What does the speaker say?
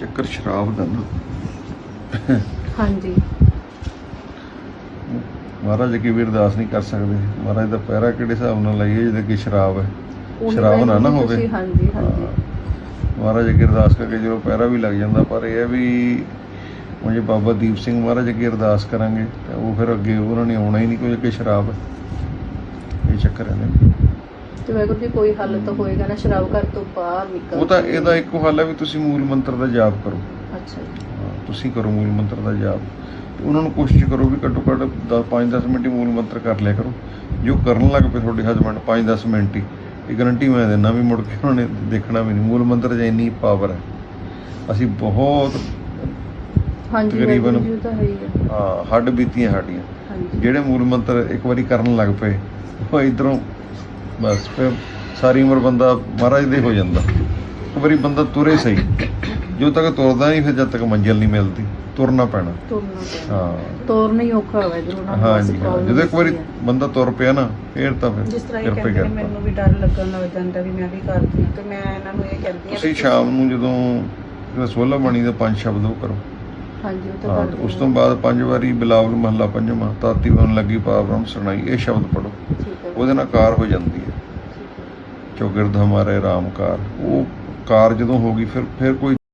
ਚੱਕਰ ਸ਼ਰਾਬ ਦਾ ਨਾ। ਹਾਂਜੀ। ਮਹਾਰਾਜ ਅੱਗੇ ਵੀ ਅਰਦਾਸ ਨਹੀਂ ਕਰ ਸਕਦੇ। ਮਹਾਰਾਜ ਦਾ ਪਹਿਰਾ ਕਿਹੜੇ ਹਿਸਾਬ ਨਾਲ ਲਾਈਏ ਜਿਹਦੇ ਕਿ ਸ਼ਰਾਬ ਹੈ। ਸ਼ਰਾਬ ਨਾ ਨਾ ਹੋਵੇ। ਹਾਂਜੀ ਹਾਂਜੀ। ਮਹਾਰਾਜ ਅੱਗੇ ਅਰਦਾਸ ਕਰਕੇ ਜਦੋਂ ਪਹਿਰਾ ਵੀ ਲੱਗ ਜਾਂਦਾ ਪਰ ਇਹ ਹੈ ਵੀ ਜੇ ਬਾਬਾ ਦੀਪ ਸਿੰਘ ਮਹਾਰਾਜ ਅੱਗੇ ਅਰਦਾਸ ਕਰਾਂਗੇ ਤਾਂ ਉਹ ਫਿਰ ਅੱਗੇ ਉਹਨਾਂ ਨੇ ਆਉਣਾ ਹੀ ਨਹੀਂ ਕੋਈ ਅੱਗੇ ਸ਼ਰਾਬ ਇਹ ਚੱਕਰ ਹੈ ਨੇ। ਤੇ ਵਾਹਿਗੁਰੂ ਜੀ ਕੋਈ ਹੱਲ ਤਾਂ ਹੋਏਗਾ ਨਾ ਸ਼ਰਾਬ ਘਰ ਤੋਂ ਬਾਹਰ ਨਿਕਲ ਉਹ ਤਾਂ ਇਹਦਾ ਇੱਕੋ ਹੱਲ ਹੈ ਵੀ ਤੁਸੀਂ ਮੂਲ ਮੰਤਰ ਦਾ ਜਾਪ ਕਰੋ। ਅੱਛਾ ਜੀ। ਤੁਸੀਂ ਕਰੋ ਮੂਲ ਮੰਤਰ ਦਾ ਜਾਪ। ਉਹਨਾਂ ਨੂੰ ਕੋਸ਼ਿਸ਼ ਕਰੋ ਵੀ ਘੱਟੋ ਘੱਟ 5-10 ਮਿੰਟ ਮੂਲ ਮੰਤਰ ਕਰ ਲਿਆ ਕਰੋ। ਜੋ ਕਰਨ ਲੱਗ ਪਏ ਤੁਹਾਡੇ ਹਸਬੰਡ 5-10 ਮਿੰਟ ਹੀ। ਇਹ ਗਰੰਟੀ ਮੈਂ ਦਿੰਦਾ ਵੀ ਮੁੜ ਕੇ ਉਹਨਾਂ ਨੇ ਦੇਖਣਾ ਵੀ ਨਹੀਂ। ਮੂਲ ਮੰਤਰ 'ਚ ਇੰਨੀ ਪਾਵਰ ਹੈ। ਅਸੀਂ ਬਹੁਤ ਹਾਂਜੀ ਤਕਰੀਬਨ- ਹੈ ਹੱਡ ਬੀਤੀਆਂ ਸਾਡੀਆਂ। ਜਿਹੜੇ ਮੂਲ ਮੰਤਰ ਇੱਕ ਵਾਰੀ ਕਰਨ ਲੱਗ ਪਏ ਉਹ ਇਧਰੋਂ ਬਸ ਫਿਰ ਸਾਰੀ ਉਮਰ ਬੰਦਾ ਮਹਾਰਾਜ ਦੇ ਹੋ ਜਾਂਦਾ। ਇੱਕ ਵਾਰੀ ਬੰਦਾ ਤੁਰੇ ਸਹੀ। ਜੋ ਤੱਕ ਤੁਰਦਾ ਨਹੀਂ ਫਿਰ ਜਦ ਤੱਕ ਮੰਜ਼ਿਲ ਨਹੀਂ ਮਿਲਦੀ। ਤੁਰਨਾ ਪੈਣਾ। ਤੁਰਨਾ ਪੈਣਾ। ਹਾਂ। ਤੋਰਨਾ ਹੀ ਔਖਾ ਹੈ ਵਾਹਿਗੁਰੂ ਨਾਲ ਹਾਂ ਜੀ ਜਦੋਂ ਇੱਕ ਵਾਰੀ। ਬੰਦਾ ਤੁਰ ਪਿਆ ਨਾ ਫੇਰ ਤਾਂ ਫਿਰ ਜਿਸ ਤਰ੍ਹਾਂ ਇਹ ਕਹਿੰਦੇ। ਮੈਨੂੰ ਵੀ ਡਰ ਲੱਗਣ ਲੱਗ ਜਾਂਦਾ ਵੀ ਮੈਂ ਵੀ ਕਰਦੀ ਹਾਂ ਤੇ ਮੈਂ ਇਹਨਾਂ ਨੂੰ ਇਹ ਕਹਿੰਦੀ ਹਾਂ ਤੁਸੀਂ ਸ਼ਾਮ ਨੂੰ ਜਦੋਂ ਰਸੋਲਾ ਬਾਣੀ ਦਾ ਪੰਜ ਸ਼ਬਦ ਉਹ ਕਰੋ। ਹਾਂਜੀ ਉਹ ਤਾਂ ਉਸ ਤੋਂ ਬਾਅਦ ਪੰਜ ਵਾਰੀ ਬਿਲਾਵਲ ਮਹੱਲਾ ਪੰਜਵਾਂ ਤਾਤੀ ਬਨ ਲੱਗੀ ਪਾ ਬ੍ਰਹਮ ਸੁਣਾਈ ਇਹ ਸ਼ਬਦ ਪੜੋ ਉਹਦੇ ਨਾਲ ਕਾਰ ਹੋ ਜਾਂਦੀ ਹੈ। ਠੀਕ ਚੌਗਿਰਦ ਹਮਾਰੇ ਰਾਮ ਕਾਰ। ਉਹ ਕਾਰ ਜਦੋਂ ਹੋ ਗਈ, ਫਿਰ ਫਿਰ ਕੋਈ